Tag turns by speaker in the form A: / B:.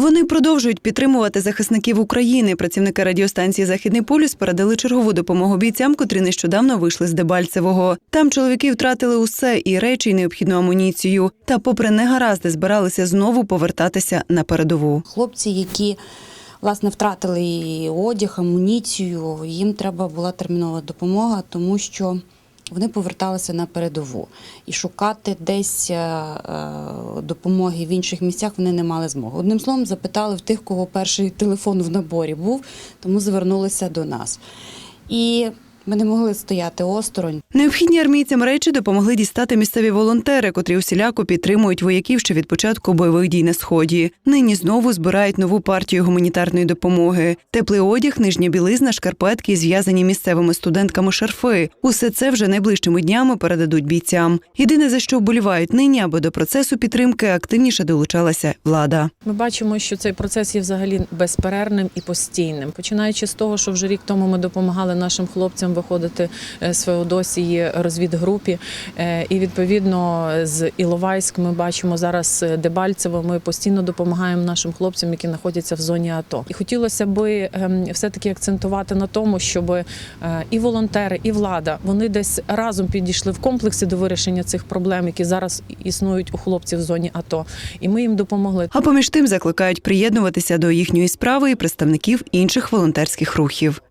A: Вони продовжують підтримувати захисників України. Працівники радіостанції Західний полюс передали чергову допомогу бійцям, котрі нещодавно вийшли з Дебальцевого. Там чоловіки втратили усе і речі, і необхідну амуніцію. Та, попри негаразди, збиралися знову повертатися на передову.
B: Хлопці, які власне втратили і одяг, амуніцію, їм треба була термінова допомога, тому що вони поверталися на передову. І шукати десь е, е, допомоги в інших місцях вони не мали змоги. Одним словом, запитали в тих, кого перший телефон в наборі був, тому звернулися до нас. І ми не могли стояти осторонь.
A: Необхідні армійцям речі допомогли дістати місцеві волонтери, котрі усіляко підтримують вояків ще від початку бойових дій на сході. Нині знову збирають нову партію гуманітарної допомоги: теплий одяг, нижня білизна, шкарпетки, і зв'язані місцевими студентками шарфи. Усе це вже найближчими днями передадуть бійцям. Єдине за що вболівають нині, аби до процесу підтримки активніше долучалася влада.
C: Ми бачимо, що цей процес є взагалі безперервним і постійним. Починаючи з того, що вже рік тому ми допомагали нашим хлопцям виходити е, з Феодосії розвідгрупі. Е, І відповідно з Іловайськ ми бачимо зараз е, Дебальцево. Ми постійно допомагаємо нашим хлопцям, які знаходяться в зоні АТО. І хотілося би ем, все-таки акцентувати на тому, щоб і волонтери, і влада вони десь разом підійшли в комплексі до вирішення цих проблем, які зараз існують у хлопців в зоні АТО. І ми їм допомогли.
A: А поміж тим закликають приєднуватися до їхньої справи і представників інших волонтерських рухів.